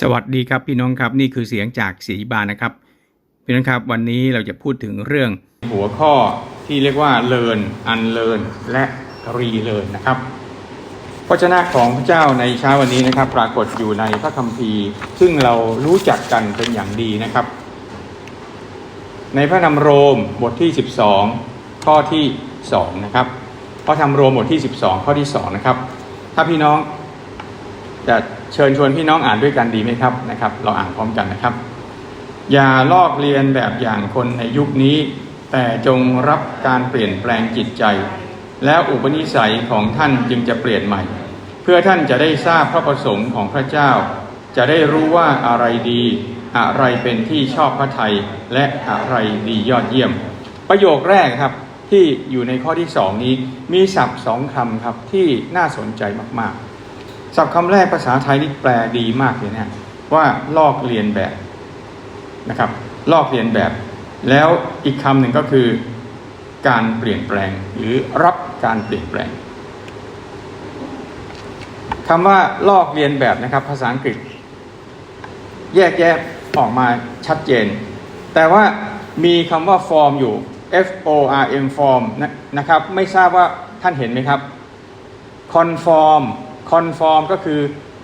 สวัสดีครับพี่น้องครับนี่คือเสียงจากศรีบานนะครับ พี่น้องครับวันนี้เราจะพูดถึงเรื่อง หัวข้อที่เรียกว่า learn unlearn และ relearn นะครับพระเจ้าของพระเจ้าในเช้าวันนี้นะครับ ปรากฏอยู่ในพระคัมภีร์ ซึ่งเรารู้จักกันเป็นอย่างดีนะครับ ในพระนำโรมบทที่ 12 ข้อที่2นะครับพระธรรมโรมบทที่ 12 ข้อที่2นะครับถ้าพี่น้อง จะเชิญชวนพี่น้องอ่านด้วยกันดีไหมครับนะครับ เราอ่านพร้อมกันนะครับ อย่าลอกเลียนแบบอย่างคนในยุคนี้ แต่จงรับการเปลี่ยนแปลงจิตใจ แล้วอุปนิสัยของท่านจึงจะเปลี่ยนใหม่ เพื่อท่านจะได้ทราบพระประสงค์ของพระเจ้า จะได้รู้ว่าอะไรดี อะไรเป็นที่ชอบพระทัยและอะไรดียอดเยี่ยม ประโยคแรกครับที่อยู่ในข้อที่สองนี้มีศัพท์สองคำครับที่น่าสนใจมากๆ ศัพท์คำแรกภาษาไทยนี่แปลดีมากเลยนะว่าลอกเลียนแบบนะครับ ลอกเลียนแบบ แล้วอีกคำหนึ่งก็คือ การเปลี่ยนแปลงหรือรับการเปลี่ยนแปลงคำว่าลอกเลียนแบบนะครับ ภาษาอังกฤษ แยกแยะออกมาชัดเจน แต่ว่ามีคำว่า form อยู่ F O R M form นะนะครับ ไม่ทราบว่าท่านเห็นไหมครับ conform conform ก็คือ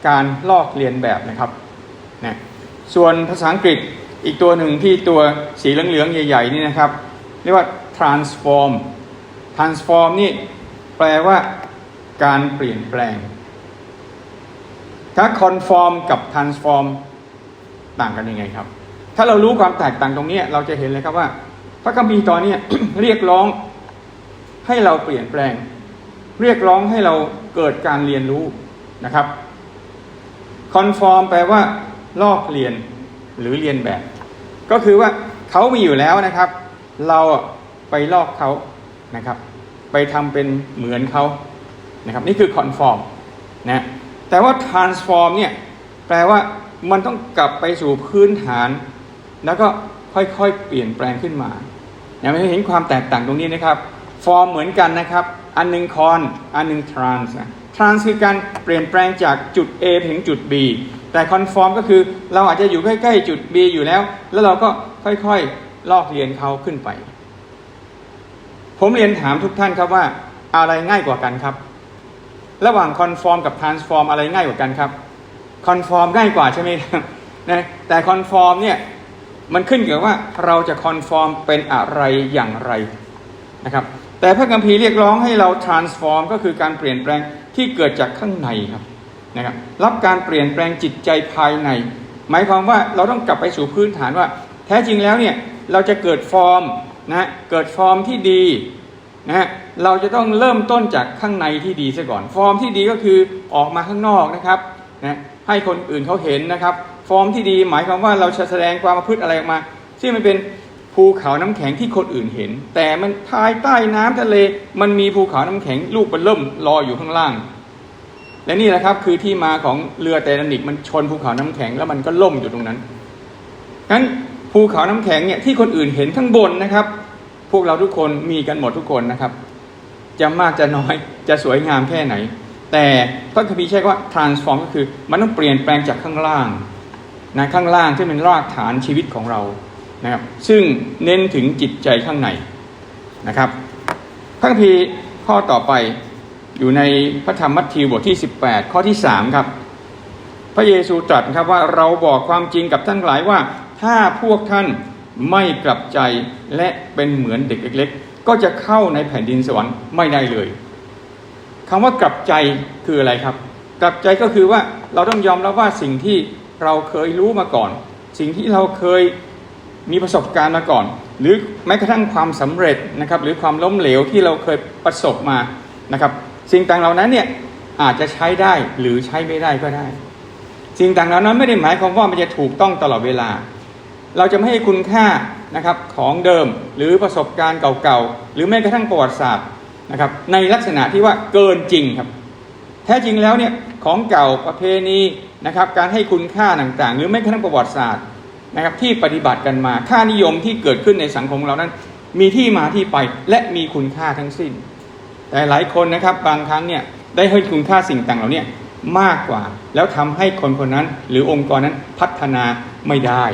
การลอกเลียนแบบนะครับนะส่วนภาษาอังกฤษอีกตัวหนึ่งที่ตัวสีเหลืองๆใหญ่ๆนี่นะครับ เรียกว่า transform transform นี่แปลว่าการเปลี่ยนแปลง ถ้า conform กับ transform ต่างกันยังไงครับ ถ้าเรารู้ความแตกต่างตรงนี้เราจะเห็นเลยครับว่า พระคัมภีร์ตอนนี้เรียกร้องให้เราเปลี่ยนแปลง เรียกร้องให้เราเกิดการเรียนรู้นะครับ conform แปลว่า ลอกเรียนหรือเรียนแบบ ก็คือว่าเขามีอยู่แล้วนะครับ เราไปลอกเขานะครับ ไปทำเป็นเหมือนเขานะครับนี่คือ conform นะแต่ว่า transform เนี่ยแปลว่ามันต้องกลับไปสู่พื้นฐาน แล้วก็ค่อยๆเปลี่ยนแปลงขึ้นมาอย่างไม่เห็นความแตกต่างตรงนี้นะครับ ฟอร์มเหมือนกันนะครับ อันหนึ่งคอนอันหนึ่งทรานส์ทรานส์คือการเปลี่ยนแปลงจากจุด A ถึงจุด B แต่คอนฟอร์มก็คือเราอาจจะอยู่ใกล้ๆจุด B อยู่แล้ว แล้วเราก็ค่อยๆ ลอกเรียนเขาขึ้นไป ผมเรียนถามทุกท่านครับว่าอะไรง่ายกว่ากันครับ ระหว่างคอนฟอร์มกับทรานส์ฟอร์มอะไรง่ายกว่ากันครับคอนฟอร์มง่ายกว่าใช่ไหมนะแต่คอนฟอร์มเนี่ยมันขึ้นกับว่าเราจะคอนฟอร์มเป็นอะไรอย่างไรนะครับ แต่พระคัมภีร์เรียกร้องให้เรา transform ก็คือการเปลี่ยนแปลงที่เกิดจากข้างในครับนะครับ รับการเปลี่ยนแปลงจิตใจภายใน หมายความว่าเราต้องกลับไปสู่พื้นฐานว่า แท้จริงแล้วเนี่ยเราจะเกิดฟอร์มนะเกิดฟอร์มที่ดีนะฮะเราจะต้องเริ่มต้นจากข้างในที่ดีซะก่อน ฟอร์มที่ดีก็คือออกมาข้างนอกนะครับนะให้คนอื่นเขาเห็นนะครับ ฟอร์มที่ดีหมายความว่าเราจะแสดงความประพฤติอะไรออกมา ที่มันเป็น ภูเขาน้ำแข็งที่คนอื่นเห็น แต่มันภายใต้น้ำทะเล มันมีภูเขาน้ำแข็งลูกมันเริ่มลอยอยู่ข้างล่าง และนี่แหละครับคือที่มาของเรือไททานิกมันชนภูเขาน้ำแข็งแล้วมันก็ล่มอยู่ตรงนั้นงั้นภูเขาน้ำแข็งเนี่ยที่คนอื่นเห็นข้างบนนะครับ พวกเราทุกคนมีกันหมดทุกคนนะครับ จะมากจะน้อยจะสวยงามแค่ไหน แต่พระคัมภีร์ใช้ว่า transform ก็คือมันต้องเปลี่ยนแปลงจากข้างล่างนะข้างล่างที่เป็นรากฐานชีวิตของเรา นะครับซึ่งเน้นถึงจิตใจข้างในนะครับพระคัมภีร์ข้อต่อไปอยู่ในพระธรรมมัทธิวบทที่ 18 ข้อที่ 3 ครับ พระเยซูตรัสครับว่าเราบอกความจริงกับท่านหลายว่า ถ้าพวกท่านไม่กลับใจและเป็นเหมือนเด็กเล็ก ๆ ก็จะเข้าในแผ่นดินสวรรค์ไม่ได้เลยคำว่ากลับใจคืออะไรครับ กลับใจก็คือว่าเราต้องยอมรับว่าสิ่งที่เราเคยรู้มาก่อน สิ่งที่เราเคย มีประสบการณ์มาก่อน หรือแม้กระทั่งความสำเร็จนะครับหรือความล้มเหลวที่เราเคยประสบมานะครับสิ่งต่างเหล่านั้นเนี่ยอาจจะใช้ได้หรือใช้ไม่ได้ก็ได้ สิ่งต่างเหล่านั้นไม่ได้หมายความว่ามันจะถูกต้องตลอดเวลา เราจะไม่ให้คุณค่านะครับของเดิมหรือประสบการณ์เก่าๆหรือแม้กระทั่งประวัติศาสตร์นะครับในลักษณะที่ว่าเกินจริงครับ แท้จริงแล้วเนี่ยของเก่าประเพณีนะครับการให้คุณค่าต่างๆ หรือแม้กระทั่งประวัติศาสตร์ นะครับที่ปฏิบัติกันมาค่านิยมที่เกิดขึ้นในสังคมเรานั้น มีที่มาที่ไปและมีคุณค่าทั้งสิ้น แต่หลายคนนะครับบางครั้งเนี่ยได้ให้คุณค่าสิ่งต่างเหล่านี้มากกว่า แล้วทำให้คนคนนั้น หรือองค์กรนั้นพัฒนาไม่ได้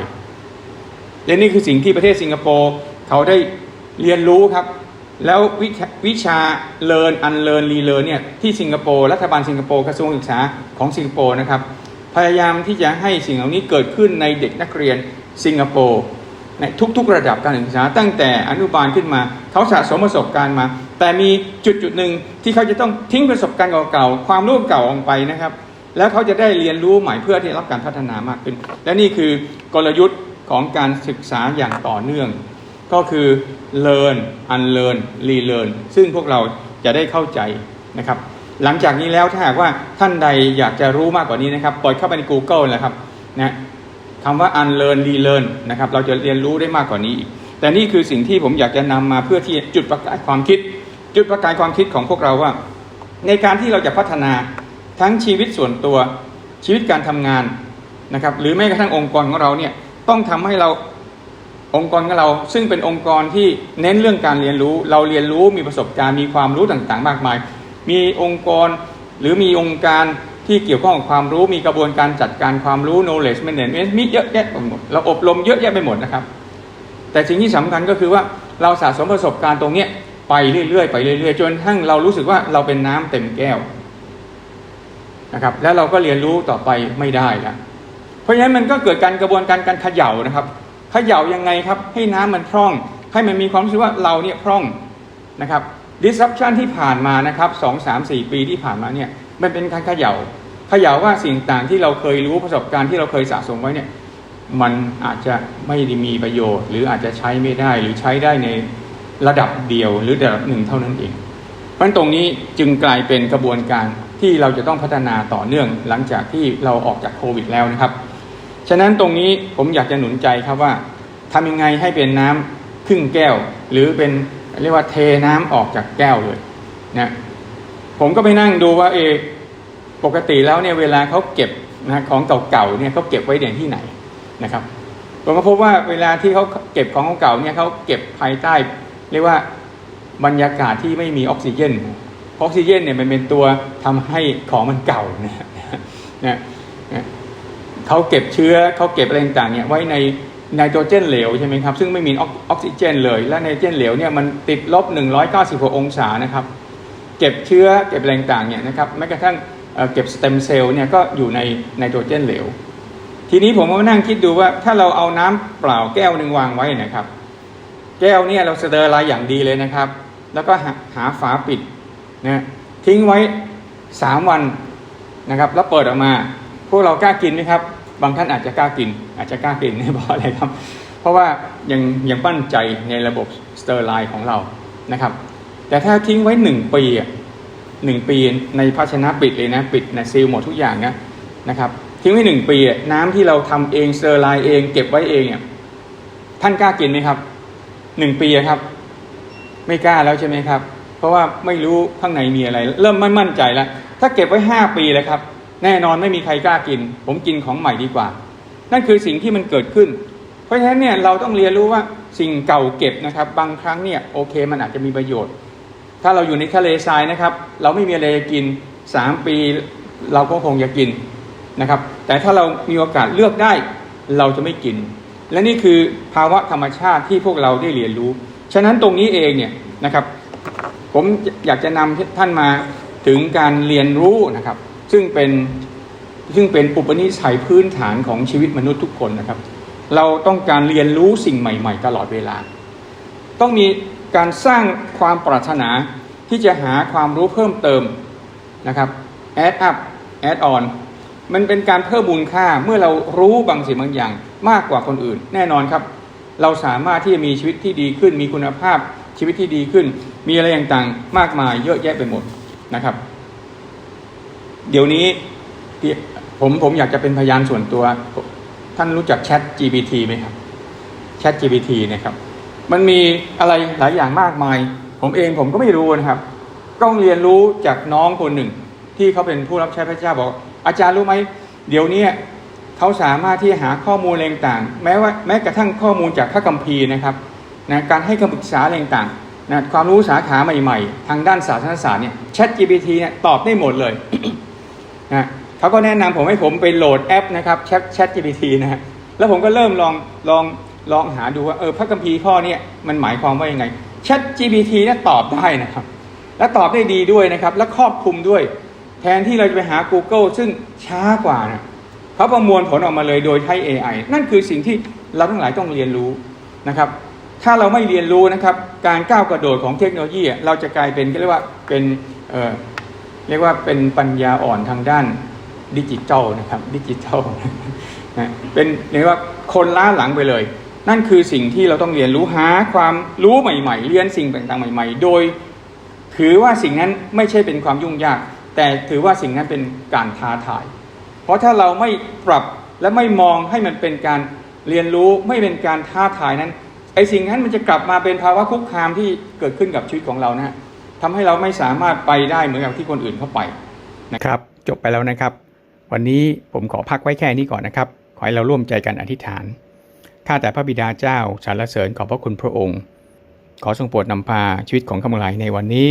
และนี่คือสิ่งที่ประเทศสิงคโปร์เขาได้เรียนรู้ครับ แล้ววิชาวิชา learn unlearn relearn เนี่ยที่สิงคโปร์รัฐบาลสิงคโปร์กระทรวงศึกษาของสิงคโปร์นะครับ พยายามที่จะให้สิ่งเหล่านี้เกิดขึ้นในเด็กนักเรียนสิงคโปร์ในทุกๆระดับการศึกษาตั้งแต่อนุบาลขึ้นมา เขาสะสมประสบการณ์มา แต่มีจุดจุดๆหนึ่งที่เขาจะต้องทิ้งประสบการณ์เก่าๆความรู้เก่าออกไปนะครับ แล้วเขาจะได้เรียนรู้ใหม่เพื่อที่รับการพัฒนามากขึ้น และนี่คือกลยุทธ์ของการศึกษาอย่างต่อเนื่อง ก็คือ learn unlearn relearn ซึ่งพวกเราจะได้เข้าใจนะครับ หลังจากนี้แล้วถ้าหากว่าท่านใดอยากจะรู้มากกว่านี้นะครับปล่อยเข้าไปใน Google นะครับนะคำว่า unlearn relearn นะครับเราจะเรียนรู้ได้มากกว่านี้อีกแต่นี่คือสิ่งที่ผมอยากจะนำมาเพื่อที่จุดประกายความคิด จุดประกายความคิดของพวกเราว่า ในการที่เราจะพัฒนาทั้งชีวิตส่วนตัวชีวิตการทำงานนะครับหรือแม้กระทั่งองค์กรของเราเนี่ยต้องทำให้เราองค์กรของเรา ซึ่งเป็นองค์กรที่เน้นเรื่องการเรียนรู้ เราเรียนรู้มีประสบการณ์มีความรู้ต่างๆ มากมาย มีองค์กรหรือมีองค์การที่เกี่ยวข้องกับความรู้มีกระบวนการจัดการความรู้ knowledge management มีเยอะแยะไปหมดเราอบรมเยอะแยะไปหมดนะครับ แต่สิ่งที่สำคัญก็คือว่าเราสะสมประสบการณ์ตรงเนี้ยไปเรื่อยๆไปเรื่อยๆจนทั้งเรารู้สึกว่าเราเป็นน้ำเต็มแก้วนะครับแล้วเราก็เรียนรู้ต่อไปไม่ได้แล้วเพราะฉะนั้นมันก็เกิดการกระบวนการการเขย่านะครับเขย่ายังไงครับ ให้น้ำมันพร่อง ให้มันมีความรู้สึกว่าเราเนี่ยพร่องนะครับ disruption ที่ผ่านมานะครับสองสามสี่ปีที่ผ่านมาเนี่ยมันเป็นการเขย่าเขย่าว่าสิ่งต่างที่เราเคยรู้ประสบการณ์ที่เราเคยสะสมไว้เนี่ยมันอาจจะไม่ได้มีประโยชน์ หรืออาจจะใช้ไม่ได้หรือใช้ได้ในระดับเดียวหรือระดับหนึ่งเท่านั้นเองเพราะงั้นตรงนี้จึงกลายเป็นกระบวนการที่เราจะต้องพัฒนาต่อเนื่องหลังจากที่เราออกจากโควิดแล้วนะครับ ฉะนั้นตรงนี้ผมอยากจะหนุนใจครับว่าทำยังไงให้เป็นน้ำครึ่งแก้ว หรือเป็น เรียกว่าเทน้ำออกจากแก้วเลยนะผมก็ไปนั่งดูว่าเออปกติแล้วเนี่ยเวลาเขาเก็บนะของเก่าๆเนี่ยเขาเก็บไว้ในที่ไหนนะครับผมก็พบว่าเวลาที่เขาเก็บของเก่าเนี่ยเขาเก็บภายใต้ เรียกว่าบรรยากาศที่ไม่มีออกซิเจนออกซิเจนเนี่ยมันเป็นตัวทำให้ของมันเก่านะนะนะเขาเก็บเชื้อเขาเก็บอะไรต่างๆเนี่ยไว้ใน ไนโตรเจนเหลวใช่ไหมครับซึ่งไม่มีออกซิเจนเลย และไนโตรเจนเหลวเนี่ยมันติดลบ 196 องศานะครับเก็บเชื้อเก็บอะไรต่างเนี่ยนะครับแม้กระทั่งเเก็บสเต็มเซลล์เนี่ยก็อยู่ในไนโตรเจนเหลว ทีนี้ผมก็มานั่งคิดดูว่าถ้าเราเอาน้ำเปล่าแก้วหนึ่งวางไว้นะครับ แก้วเนี่ยเราสเตอร์ไลน์อย่างดีเลยนะครับ แล้วก็หาหาฝาปิดนะทิ้งไว้ 3 วันนะครับ แล้วเปิดออกมา พวกเรากล้ากินไหมครับ บางท่านอาจจะกล้ากิน อาจจะกล้ากินเพราะอะไรครับ เพราะว่ายังยังปั้นใจในระบบสเตอร์ไลน์ของเรานะครับ แต่ถ้าทิ้งไว้หนึ่งปีหนึ่งปีในภาชนะปิดเลยนะปิดนะซีลหมดทุกอย่างนะนะครับทิ้งไว้หนึ่งปีน้ำที่เราทำเองสเตอร์ไลน์เองเก็บไว้เองเนี่ยท่านกล้ากินไหมครับหนึ่งปีครับ ไม่กล้าแล้วใช่ไหมครับ เพราะว่าไม่รู้ข้างในมีอะไร เริ่มไม่มั่นใจแล้ว ถ้าเก็บไว้ห้าปีเลยครับ แน่นอนไม่มีใครกล้ากิน ผมกินของใหม่ดีกว่า นั่นคือสิ่งที่มันเกิดขึ้น เพราะฉะนั้นเนี่ยเราต้องเรียนรู้ว่าสิ่งเก่าเก็บนะครับ บางครั้งเนี่ยโอเคมันอาจจะมีประโยชน์ ถ้าเราอยู่ในทะเลทรายนะครับ เราไม่มีอะไรกินสามปีเราก็คงจะกินนะครับ แต่ถ้าเรามีโอกาสเลือกได้เราจะไม่กิน และนี่คือภาวะธรรมชาติที่พวกเราได้เรียนรู้ ฉะนั้นตรงนี้เองเนี่ยนะครับ ผมอยากจะนำท่านมาถึงการเรียนรู้นะครับ ซึ่งเป็นซึ่งเป็นอุปนิสัยพื้นฐานของชีวิตมนุษย์ทุกคนนะครับ เราต้องการเรียนรู้สิ่งใหม่ ๆ ตลอดเวลา ต้องมีการสร้างความปรารถนาที่จะหาความรู้เพิ่มเติมนะครับ add up add on มันเป็นการเพิ่มมูลค่าเมื่อเรารู้บางสิ่งบางอย่างมากกว่าคนอื่น แน่นอนครับ เราสามารถที่จะมีชีวิตที่ดีขึ้น มีคุณภาพชีวิตที่ดีขึ้น มีอะไรต่างๆมากมายเยอะแยะไปหมดนะครับ เดี๋ยวนี้ผมผมอยากจะเป็นพยานส่วนตัว ท่านรู้จัก Chat GPT ไหมครับ Chat GPT นะครับ มันมีอะไรหลายอย่างมากมาย ผมเองผมก็ไม่รู้นะครับต้องเรียนรู้จากน้องคนหนึ่ง ที่เขาเป็นผู้รับใช้พระเจ้าบอก อาจารย์รู้ไหมเดี๋ยวนี้เขาสามารถที่หาข้อมูลต่างๆแม้ว่าแม้กระทั่งข้อมูลจากพระคัมภีร์นะครับนะการให้คำปรึกษาต่างๆนะความรู้สาขาใหม่ ๆ ทางด้านศาสนศาสตร์เนี่ย Chat GPT เนี่ยตอบได้หมดเลย นะเขาก็แนะนำผมให้ผมไปโหลดแอปนะครับ Chat Chat GPT นะฮะแล้วผมก็เริ่มลองลองลองหาดูว่าเออพระคัมภีร์ข้อเนี้ยมันหมายความว่ายังไง Chat GPT เนี่ยตอบได้นะครับ และตอบได้ดีด้วยนะครับ และครอบคลุมด้วย แทนที่เราจะไปหา Google ซึ่งช้ากว่านะเขาประมวลผลออกมาเลยโดยใช้ AI นั่นคือสิ่งที่เราทั้งหลายต้องเรียนรู้นะครับ ถ้าเราไม่เรียนรู้นะครับ การก้าวกระโดดของเทคโนโลยีอะเราจะกลายเป็นเรียกว่าเป็น เรียกว่าเป็นปัญญาอ่อนทางด้านดิจิทัลนะครับดิจิทัลนะเป็นเรียกว่าคนล้าหลังไปเลย นั่นคือสิ่งที่เราต้องเรียนรู้หาความรู้ใหม่ ๆ เรียนสิ่งต่างๆใหม่ ๆ โดย ถือว่าสิ่งนั้นไม่ใช่เป็นความยุ่งยาก แต่ถือว่าสิ่งนั้นเป็นการท้าทาย เพราะถ้าเราไม่ปรับและไม่มองให้มันเป็นการเรียนรู้ไม่เป็นการท้าทายนั้นไอ้สิ่งนั้นมันจะกลับมาเป็นภาวะคุกคามที่เกิดขึ้นกับชีวิตของเรานะฮะ ทำให้เราไม่สามารถไปได้เหมือนกับที่คนอื่นเข้าไปนะครับ จบไปแล้วนะครับ วันนี้ผมขอพักไว้แค่นี้ก่อนนะครับ ขอให้เราร่วมใจกันอธิษฐานข้าแต่พระบิดาเจ้าสรรเสริญขอบพระคุณพระองค์ ขอทรงโปรดนำพาชีวิตของข้าพเจ้าในวันนี้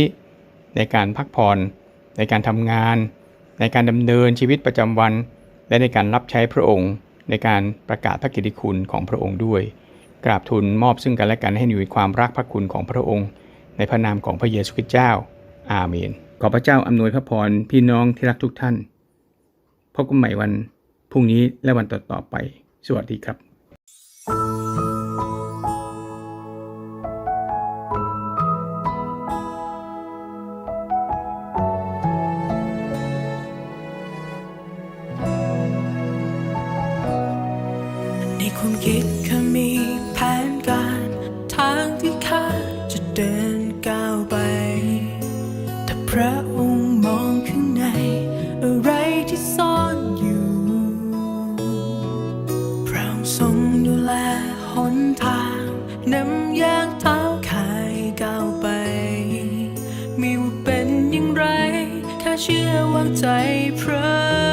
ในการพักผ่อนในการทำงาน ในการดำเนินชีวิตประจำวัน และในการรับใช้พระองค์ ในการประกาศพระกิตติคุณของพระองค์ด้วย กราบทูลมอบซึ่งกันและกันให้มีความรักพระคุณของพระองค์ ในพระนามของพระเยซูคริสต์เจ้า อาเมน ขอพระเจ้าอำนวยพระพรพี่น้องที่รักทุกท่าน พบกันใหม่วันพรุ่งนี้และวันต่อๆไป สวัสดีครับในความคิดข้า เชื่อวางใจพระ